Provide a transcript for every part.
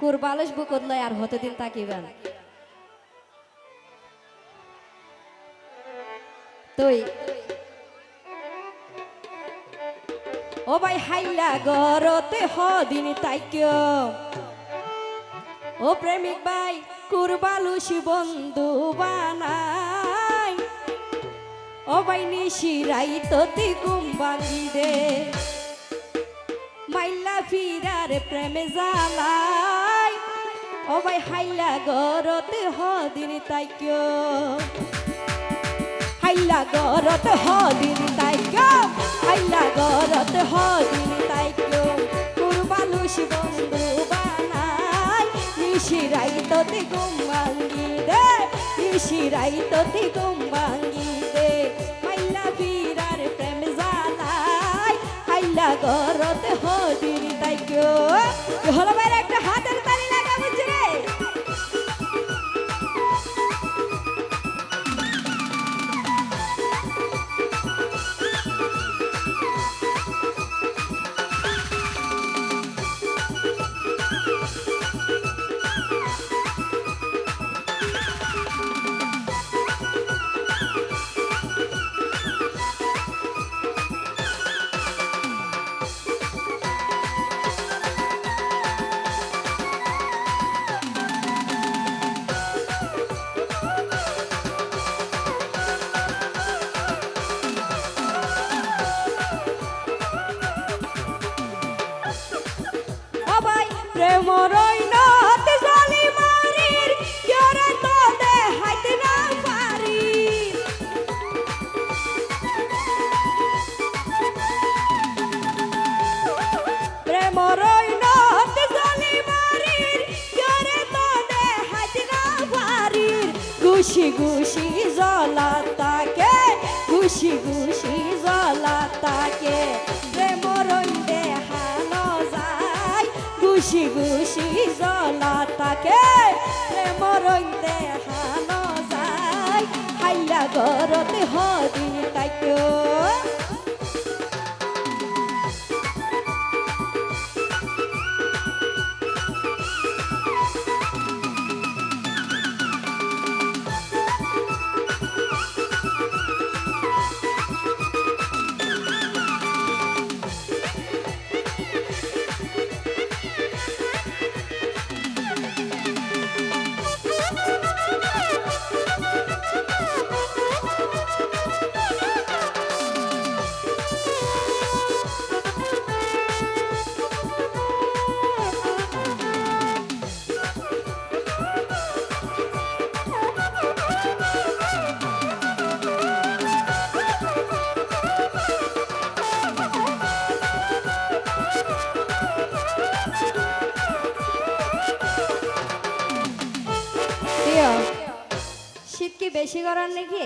কুরবালস বুকত লয় আর হতে দিন তাকিবেন। তুই। ও ভাই, হাইলা গরতে হদিন তাইক্য ও প্রেমিক ভাই কুরবালুস বন্ধু বানাই। ও ভাই নিশিরাই ততি কুম্বাঙ্গি দে মাইলা ফিরার প্রেমে জালাই ও ভাই হাইলা গরতে হদিন তাইক্য হাইলা গরত হদিন তাইক্য হাইলা গরত হদিন তাইক্য কুরবালুস বন্ধু বানাই নিশিরাই ততি কুম্বাঙ্গি দে নিশিরাই ততি কুম্বাঙ্গি দে। মাইলা ফিরার প্রেম জালাই হাইলা গরত হদিন তাইক্য হলো প্রেম রইনত জলি মারির কেরে তো দেখাইতে না পারি। প্রেম রইনত জলি তাকে তাকে। প্রেম রই দেখানো যায় গুশি গুশি প্রেম কি বেশি করার নাকি?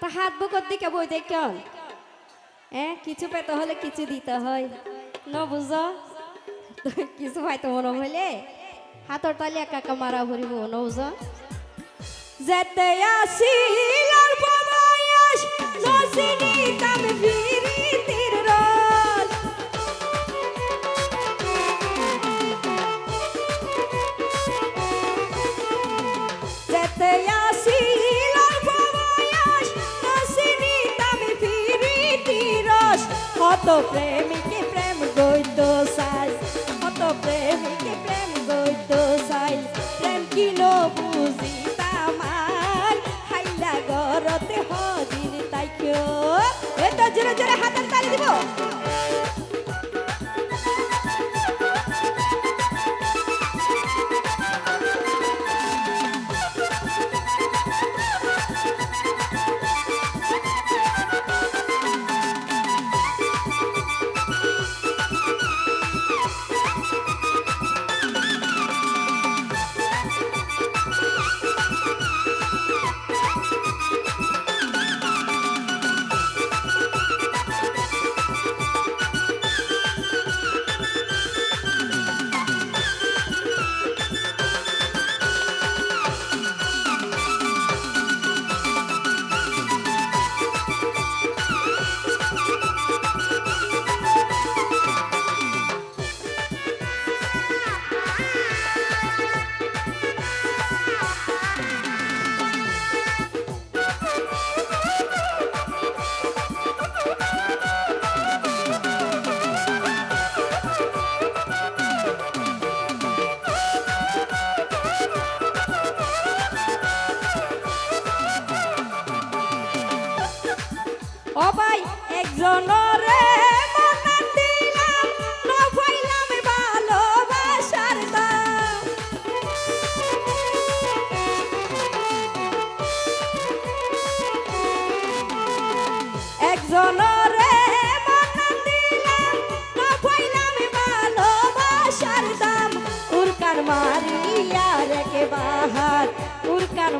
তা হাত বুকর দিকে বই দেখ হ্যাঁ কিছু পেতে হলে কিছু দিতে হয়। না বুঝ? কিছু পাইতে মনে হইলে হাতর তালে একা একা মারা ভরিব, না বুঝ? যেতে আসি নসিনি কাম কত প্রেমিকে প্রেম গইত সাজ কত প্রেমিকে প্রেম গইত সাজ প্রেম কিন বুঝি তামাই হাইলা গরতে তো জোরে জোরে হাতের তালি দিব।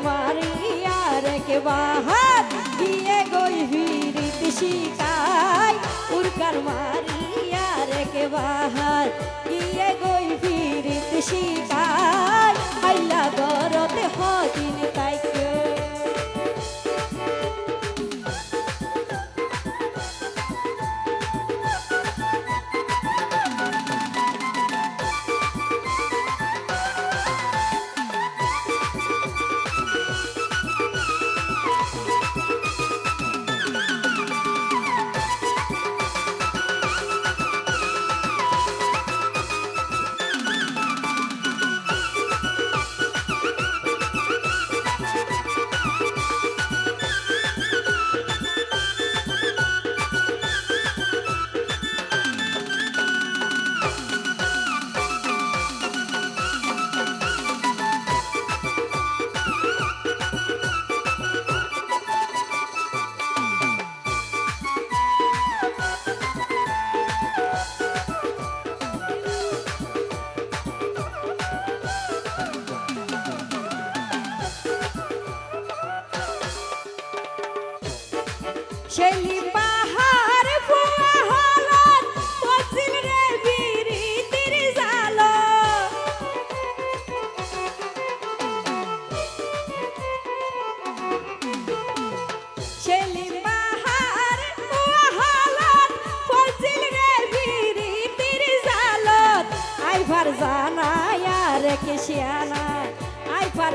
মারিয়া রেখে বাহার গিয়ে গই ভিড়িত শিকায় উরকার মারিয়া রেখে বাহার গিয়ে গই ভিড়িত শিকায় ভার জানায়া রে কেশিয়ানা আই ভার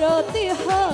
হাইলা গরতে